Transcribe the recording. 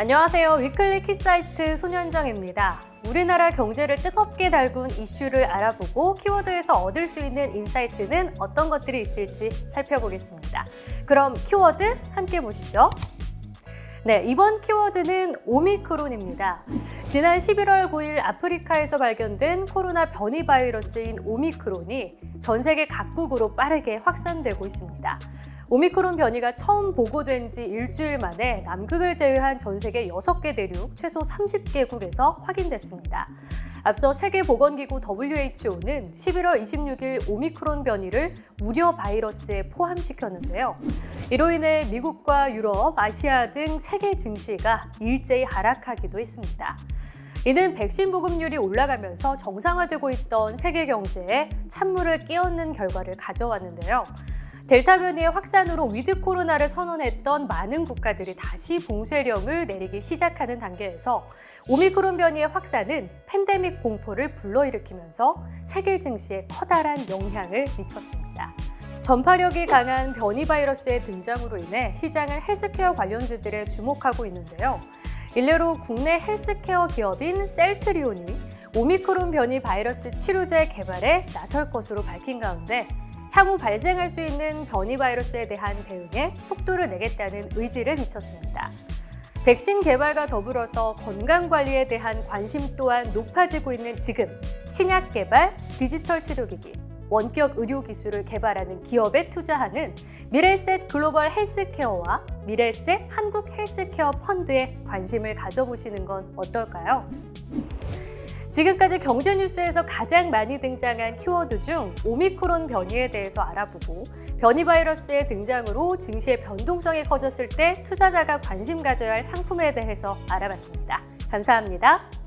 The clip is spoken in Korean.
안녕하세요. 위클리 키사이트 손현정입니다. 우리나라 경제를 뜨겁게 달군 이슈를 알아보고 키워드에서 얻을 수 있는 인사이트는 어떤 것들이 있을지 살펴보겠습니다. 그럼 키워드 함께 보시죠. 네, 이번 키워드는 오미크론입니다. 지난 11월 9일 아프리카에서 발견된 코로나 변이 바이러스인 오미크론이 전 세계 각국으로 빠르게 확산되고 있습니다. 오미크론 변이가 처음 보고된 지 일주일 만에 남극을 제외한 전 세계 6개 대륙 최소 30개국에서 확인됐습니다. 앞서 세계보건기구 WHO는 11월 26일 오미크론 변이를 우려 바이러스에 포함시켰는데요. 이로 인해 미국과 유럽, 아시아 등 세계 증시가 일제히 하락하기도 했습니다. 이는 백신 보급률이 올라가면서 정상화되고 있던 세계 경제에 찬물을 끼얹는 결과를 가져왔는데요. 델타 변이의 확산으로 위드 코로나를 선언했던 많은 국가들이 다시 봉쇄령을 내리기 시작하는 단계에서 오미크론 변이의 확산은 팬데믹 공포를 불러일으키면서 세계 증시에 커다란 영향을 미쳤습니다. 전파력이 강한 변이 바이러스의 등장으로 인해 시장은 헬스케어 관련주들에 주목하고 있는데요. 일례로 국내 헬스케어 기업인 셀트리온이 오미크론 변이 바이러스 치료제 개발에 나설 것으로 밝힌 가운데 향후 발생할 수 있는 변이 바이러스에 대한 대응에 속도를 내겠다는 의지를 비쳤습니다. 백신 개발과 더불어서 건강 관리에 대한 관심 또한 높아지고 있는 지금 신약 개발, 디지털 치료기기, 원격 의료 기술을 개발하는 기업에 투자하는 미래셋 글로벌 헬스케어와 미래셋 한국 헬스케어 펀드에 관심을 가져보시는 건 어떨까요? 지금까지 경제 뉴스에서 가장 많이 등장한 키워드 중 오미크론 변이에 대해서 알아보고 변이 바이러스의 등장으로 증시의 변동성이 커졌을 때 투자자가 관심 가져야 할 상품에 대해서 알아봤습니다. 감사합니다.